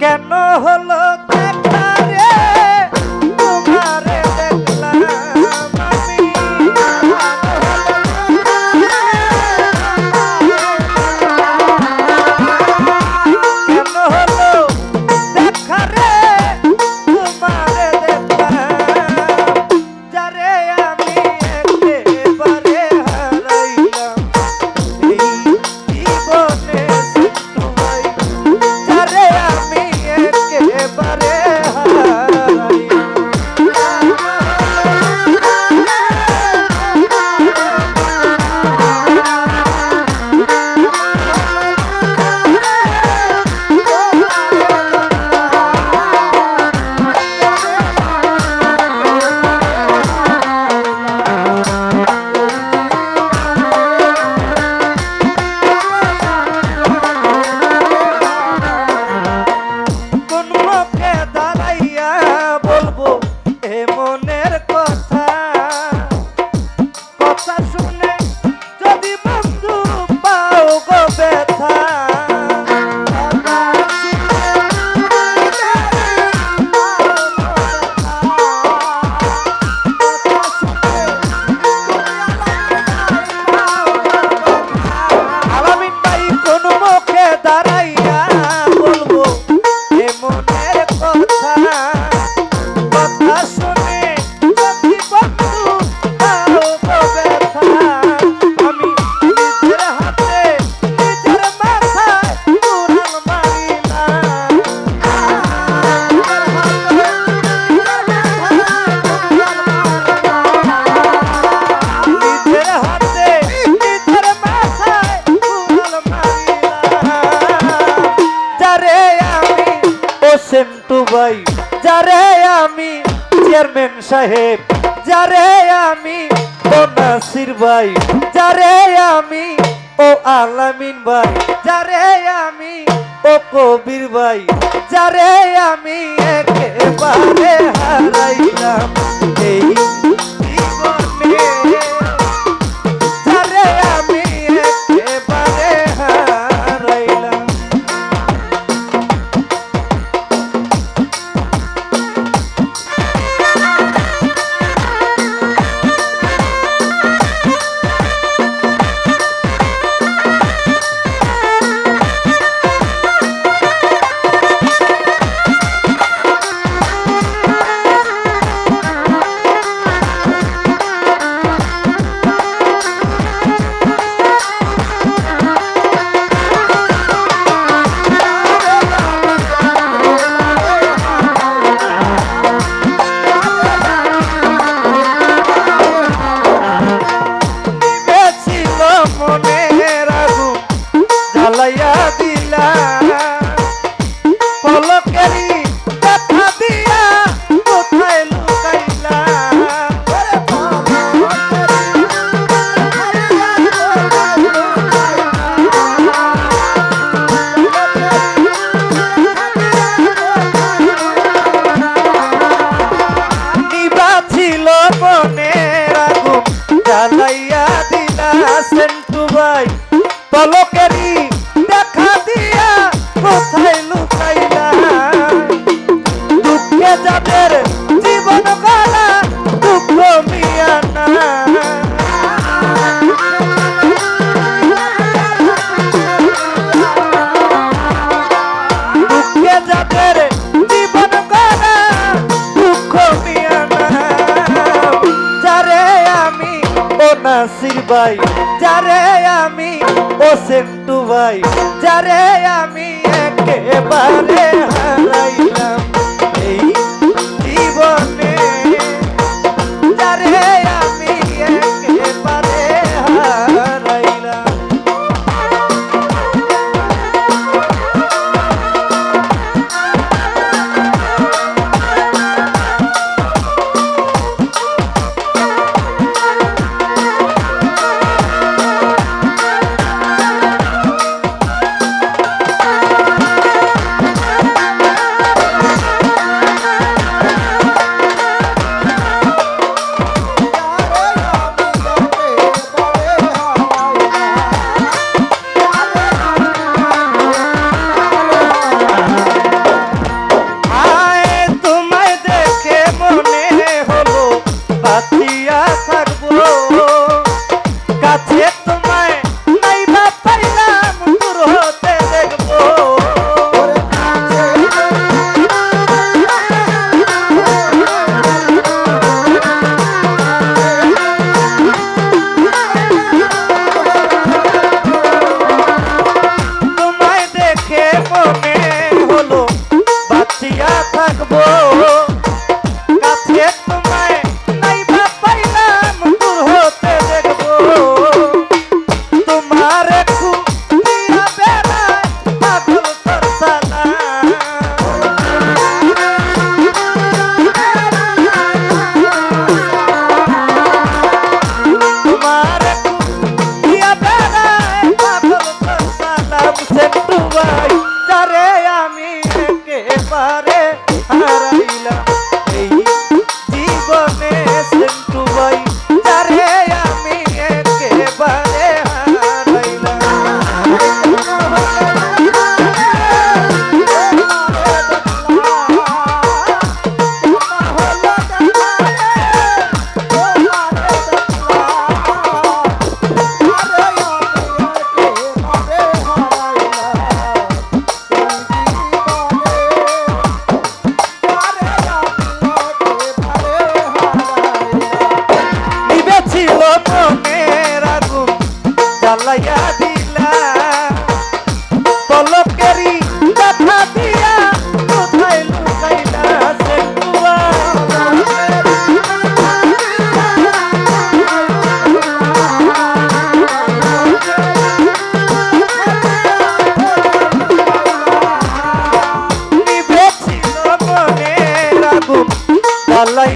কেন হলো সেন্টু ভাই, যারে আমি চেয়ারম্যান সাহেব, যারে আমি নাসির ভাই, যারে আমি ও আলামিন ভাই, যারে আমি ও কবির ভাই, যারে আমি একেবারে হারাইলাম এই জীবনে। ভাই পলকেরি দেখা দিয়া কোথায় লুকাইলা? দুঃখে যাদের জীবন গলা, দুঃখ মিয়া না। দুঃখে যাদের জীবন গলা, দুঃখ মিয়া না। যারে আমি ও নাসির ভাই যারে আমি ও সেন্টু ভাই যারে আমি একেবারে